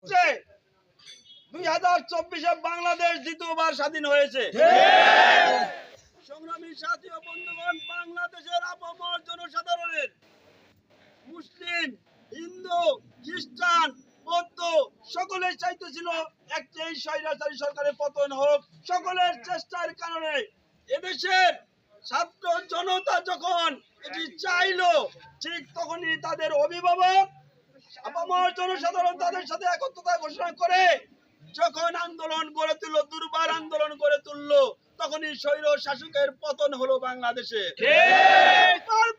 হচ্ছে। দুই হাজার চব্বিশে বাংলাদেশ দ্বিতীয়বার স্বাধীন হয়েছে। সংগ্রামী সাথী ও বন্ধুগণ বাংলাদেশের আপামর জনসাধারণের মুসলিম হিন্দু খ্রিস্টান বৌদ্ধ সকলের চাইতে ছিল একটি স্বৈরাচারী সরকারের পতন হোক। সকলের চেষ্টার কারণে এদেশের ছাত্র জনতা যখন এটি চাইলো ঠিক তখনই তাদের অভিভাবক আপামর জনসাধারণ তাদের সাথে একত্রতা ঘোষণা করে যখন আন্দোলন গড়ে তুললো দুর্বার আন্দোলন গড়ে তুললো তখনই স্বৈর শাসকের পতন হলো বাংলাদেশে।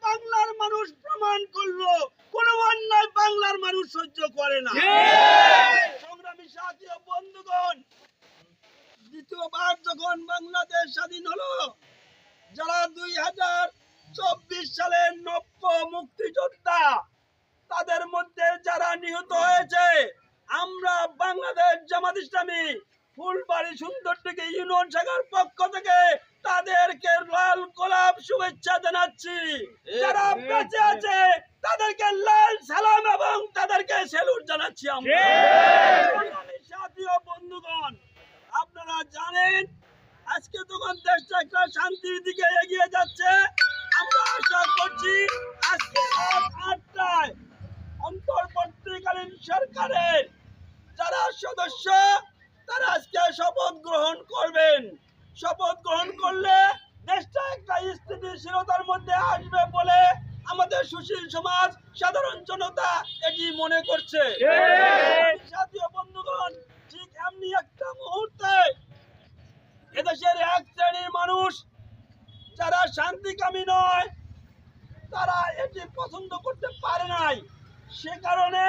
বাংলার মানুষ প্রমাণ করল কোন অন্যায় বাংলার মানুষ সহ্য করে না। সংগ্রামী সাথী বন্ধুগণ দ্বিতীয়বার যখন বাংলাদেশ স্বাধীন হলো যারা দুই হাজার চব্বিশ সালের নব্য মুক্তিযোদ্ধা তাদের মধ্যে যারা নিহত হয়েছে, আমরা বাংলাদেশ জামাত ইসলামী ফুলবাড়ি সুন্দর থেকে ইউনিয়ন শাখার পক্ষ থেকে তাদেরকে লাল গোলাপ শুভেচ্ছা জানাচ্ছি। যারা বেঁচে আছে, তাদেরকে লাল সালাম এবং তাদেরকে সেলুট জানাচ্ছি আমরা। বন্ধুগণ, আপনারা জানেন, আজকে তখন দেশটা একটা শান্তির দিকে এগিয়ে যাচ্ছে, আমরা আশা করছি আজকে রাত আটটায় অন্তর্বর্তীকালীন সরকারের যারা সদস্য, তারা আজকে শপথ গ্রহণ করবেন। শপথ গ্রহণ করলে দেশটা একটা স্থিতিশীলতার মধ্যে আসবে বলে আমাদের সুশীল সমাজ, সাধারণ জনতা এটি মনে করছে। জাতীয় বন্ধুগণ, ঠিক এমনি একটা মুহূর্তে এদেশের এক শ্রেণির মানুষ, যারা শান্তিকামী নয়, তারা এটি পছন্দ করতে পারে নাই। সে কারণে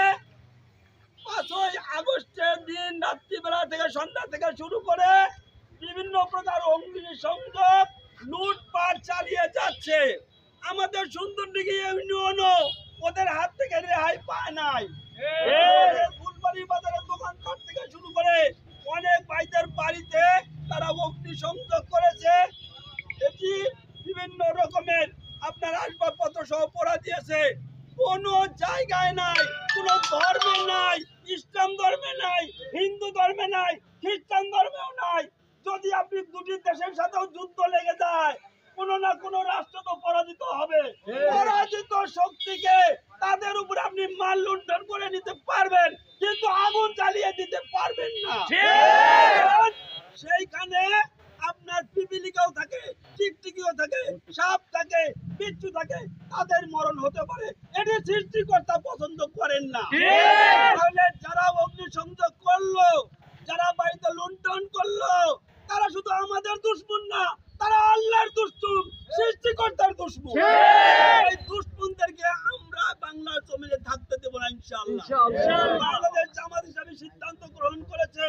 পাঁচই আগস্টের দিন রাত্রিবেলা থেকে সন্ধ্যা থেকে শুরু করে বিভিন্ন প্রকার অগ্নি সংযোগ লুটপাট চালিয়ে যাচ্ছে। আমাদের সুন্দরদিঘি ইউনিয়নও ওদের হাত থেকে রেহাই পায় নাই। আমাদের ফুলবাড়ি বাজারের দোকানপাট থেকে শুরু করে অনেক ভাইদের বাড়িতে তারা অগ্নি হিন্দু ধর্মে নাই খ্রিস্টান ধর্মেও নাই। যদি আপনি দুটি দেশের সাথেও যুদ্ধ লেগে যায় কোন না কোন রাষ্ট্র তো পরাজিত হবে। পরাজিত শক্তিকে তাদের উপর আপনি মাল লুণ্ঠন করে নিতে পারবেন কিন্তু আগুন জ্বালিয়ে দিতে পারবেন না। সেইখানে আপনার পিপিলিকাও থাকে টিকটিকিও থাকে সাপ থাকে বিচ্ছু থাকে তাদের মরণ হতে পারে। এটি সৃষ্টিকর্তা পছন্দ করেন না। তাহলে যারা অগ্নি সংযোগ করল যারা বাড়িতে লুণ্ঠন করল তারা শুধু আমাদের দুশ্মন না তারা আল্লাহর দুশ্মন সৃষ্টিকর্তার দুশ্মন। এই দুশ্মনদেরকে আমরা বাংলার জমিনে থাকতে দেব না ইনশাআল্লাহ। বাংলাদেশ জামাত হিসাবে সিদ্ধান্ত গ্রহণ করেছে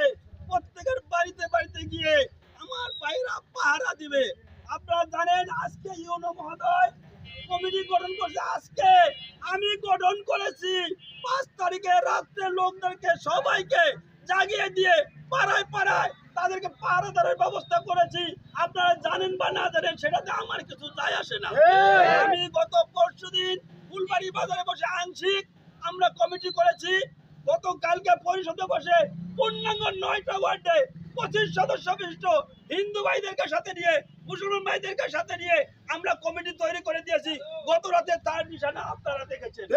প্রত্যেকের বাড়িতে বাড়িতে গিয়ে আমার ভাইরা পাহারা দিবে আপনারা জানেন আজকে ইউনো মহোদয় কমিটি গঠন করছে আজকে আমি গঠন করেছি পাঁচ তারিখে রাত্রে লোকদেরকে সবাইকে জাগিয়ে দিয়ে পাড়ায় পাড়ায় তাদেরকে পাহারাদারের ব্যবস্থা করেছি। আপনারা জানেন বা না জানেন সেটাতে আমার কিছু যায় আসে না। আমি গত পরশু দিন ফুলবাড়ি বাজারে বসে আংশিক আমরা কমিটি করেছি। গতকালকে পরিষদে বসে পূর্ণাঙ্গ নয়টা ওয়ার্ডে পঁচিশ সদস্য বিশিষ্ট হিন্দু ভাইদেরকে সাথে নিয়ে মুসলমান ভাইদেরকে সাথে নিয়ে আমরা কমিটি তৈরি করে দিয়েছি। গত রাতে তার নিশানা আপনারা দেখেছেন।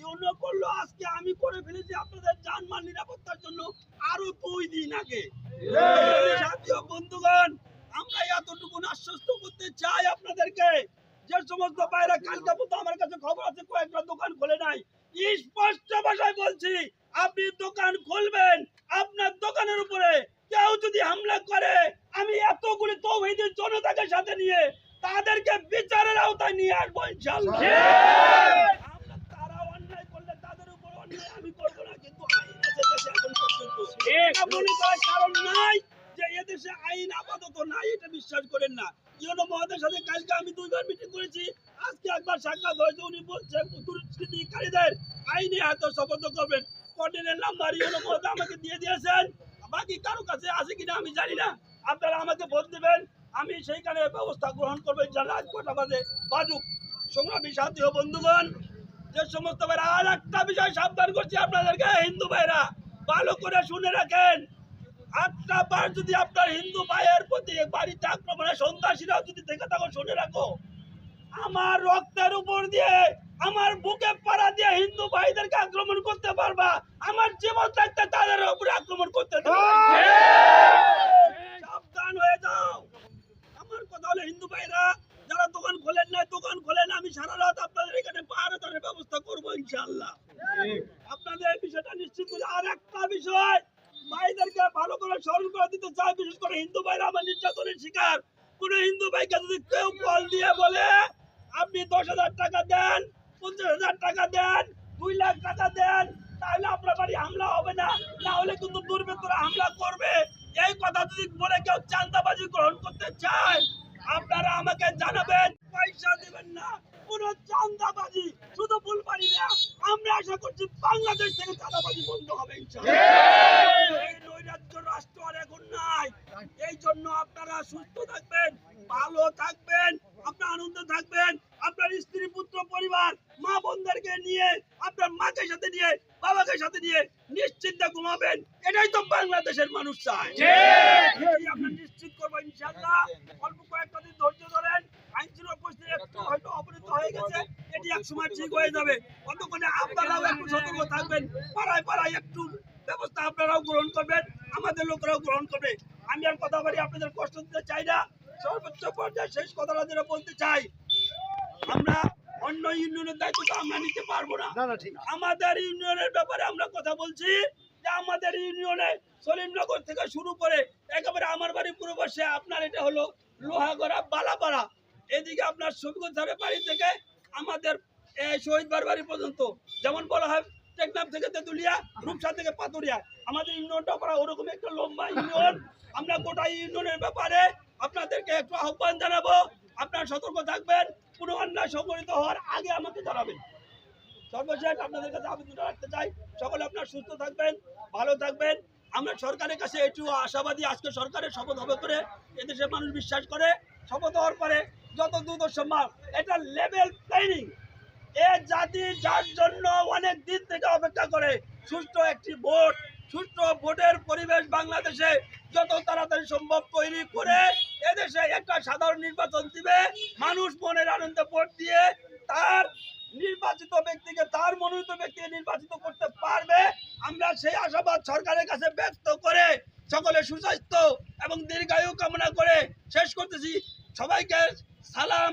ইউনো করল আজকে আমি করে ফেলেছি আপনাদের জানমাল নিরাপত্তার জন্য আরও দুই দিন আগে। জাতীয় বন্ধুগণ আমরা এতটুকু আশ্বস্ত করতে চাই আপনাদেরকে। যে সমস্ত বাইরে কালকে আমার কাছে খবর আছে কয়েকটা দোকান খোলে নাই। স্পষ্ট ভাষায় বলছি আপনি দোকান খুলবেন। মনে কারণ নাই যে এদেশে আইন আপাতত নাই, এটা বিশ্বাস করেন না। ইউনো মহাদের সাথে কালকে আমি দুইবার মিটিং করেছি, আজকে একবার সাক্ষাৎ হয়েছে, উনি বলছেন দুষ্কৃতিকারীদের আইনে হয়তো শপথ করবেন। কর্ডিনের নাম্বার ইউনো মহাদা আমাকে দিয়ে দিয়েছেন। বাকি কারও কাছে আছে কিনা আমি জানি না। আপনারা আমাকে ভোট দেবেন, আমি সেইখানে ব্যবস্থা গ্রহণ করব যারা আজ কটা বাজে? বাজুক। সংগ্রামী সাথী বন্ধুগণ, যে সমস্ত ভাইরা আর একটা বিষয় সাবধান করছি আপনাদেরকে, হিন্দু ভাইরা। ভালো করে শুনে রাখেন। একটা বার যদি আপনার হিন্দু ভাইয়ের প্রতি বাড়িতে আক্রমণে সন্ত্রাসীরা যদি থেকে থাকো শুনে রাখো। আমার রক্তের উপর দিয়ে, আমার বুকে পাড়া দিয়ে হিন্দু ভাইদেরকে আক্রমণ করতে পারবা। আমার জীবন থাকতে তাদের উপরে আক্রমণ করতে সাবধান হয়ে যাও। আমার কথা হলো, হিন্দু ভাইরা, যারা দোকান খোলেন না দোকান খোলেন, আমি সারা রাত আপনাদের এখানে পাহারাদারের ব্যবস্থা করব ইনশাল্লাহ আপনাদের এই বিষয়টা নিশ্চিত করে আর একটা বিষয় ভাইদেরকে ভালো করে স্মরণ করে দিতে চাই বিশেষ করে হিন্দু ভাইরা আমার নির্যাতনের শিকার। কোন হিন্দু ভাইকে যদি কেউ কল দিয়ে বলে, আপনি দশ হাজার টাকা দেন, পঞ্চাশ হাজার টাকা দেন, দুই লাখ টাকা দেন, তাহলে আপনার বাড়ি হামলা হবে না। না হলে কিন্তু দুর্বৃত্তরা হামলা করবে। এই কথা যদি বলে কেউ চান্দাবাজি গ্রহণ করতে চায়, আপনারা আমাকে জানাবেন, পয়সা দিবেন না। কোন চান্দাবাজি শুধু ফুলবাড়ি না, আমরা আশা করছি বাংলাদেশ থেকে চাঁদাবাজি বন্ধ হবে। এই নৈরাজ্য রাষ্ট্র আর এখন নাই এই জন্য আপনারা সুস্থ থাকবেন ভালো থাকবেন আপনার আনন্দ থাকবেন আপনার স্ত্রী পুত্র পরিবার মা বোনদেরকে নিয়ে আপনার মাকে সাথে নিয়ে বাবাকে সাথে নিয়ে নিশ্চিন্তে ঘুমাবেন এটাই তো বাংলাদেশের মানুষ চায়। নিশ্চিত করব ইনশাআল্লাহ। অল্প কয়েকটা দিন ধৈর্য ধরেন। আইন শৃঙ্খলা পরিস্থিতি একটু হয়তো অবনীত হয়ে গেছে। এটি এক সময় ঠিক হয়ে যাবে। ততক্ষণে আপনারাও একটু সতর্ক থাকবেন। পাড়ায় পাড়ায় একটু ব্যবস্থা আপনারাও গ্রহণ করবেন। আমাদের লোকরাও গ্রহণ করবে। আমি আর কথা বলি আপনাদের কষ্ট দিতে চাই না। সর্বোচ্চ পর্যায়ে শেষ কথাটা যেটা বলতে চাই। আমরা অন্য ইউনিয়নের দায়িত্ব তো আমরা নিতে পারব না। না না ঠিক আমাদের ইউনিয়নের ব্যাপারে আমরা কথা বলছি। যে আমাদের ইউনিয়নে সলিমনগর থেকে শুরু করে একেবারে আমার বাড়ি পুরো বসে আপনার এটা হলো লোহাগড়া, বালাপাড়া। এদিকে আপনার শফিকুল স্যারের বাড়ি থেকে আমাদের শহীদ বাড়ি পর্যন্ত। যেমন বলা হয়, টেকনাফ থেকে তেতুলিয়া, রূপসা থেকে পাতুরিয়া। আমাদের ইউনিয়নটা করা ওরকম একটা লম্বা ইউনিয়ন। আমরা গোটা ইউনিয়নের ব্যাপারে আপনাদেরকে একটু আহ্বান জানাব। আপনারা সতর্ক থাকবেন কোনো সংগঠিত হওয়ার আগে আমাকে জানাবেন। সর্বশেষ আপনাদের কাছে আবেদন রাখতে চাই। সকলে আপনার সুস্থ থাকবেন, ভালো থাকবেন। আমরা সরকারের কাছে এটিও আশাবাদী, আজকে সরকারের শপথ হবে করে এদেশের মানুষ বিশ্বাস করে, শপথ হওয়ার পরে যত দ্রুত সম্ভব এটা লেভেল প্ল্যানিং এ জাতি যার জন্য অনেক দিন থেকে অপেক্ষা করে সুষ্ঠু একটি ভোট সুষ্ঠু ভোটের পরিবেশ বাংলাদেশে যত তাড়াতাড়ি সম্ভব তৈরি করে এদেশে একটা সাধারণ নির্বাচন দিবে। মানুষ মনের আনন্দে ভোট দিয়ে তার নির্বাচিত ব্যক্তিকে, তার মনোনীত ব্যক্তিকে নির্বাচিত করতে পারবে। আমরা সেই আশাবাদ সরকারের কাছে ব্যক্ত করে সকলে সুস্বাস্থ্য এবং দীর্ঘায়ু কামনা করে শেষ করতেছি। সবাইকে সালাম,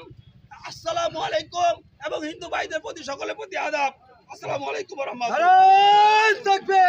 আসসালামু আলাইকুম এবং হিন্দু ভাইদের প্রতি সকলের প্রতি আদাব। আসসালামু আলাইকুম থাকবে।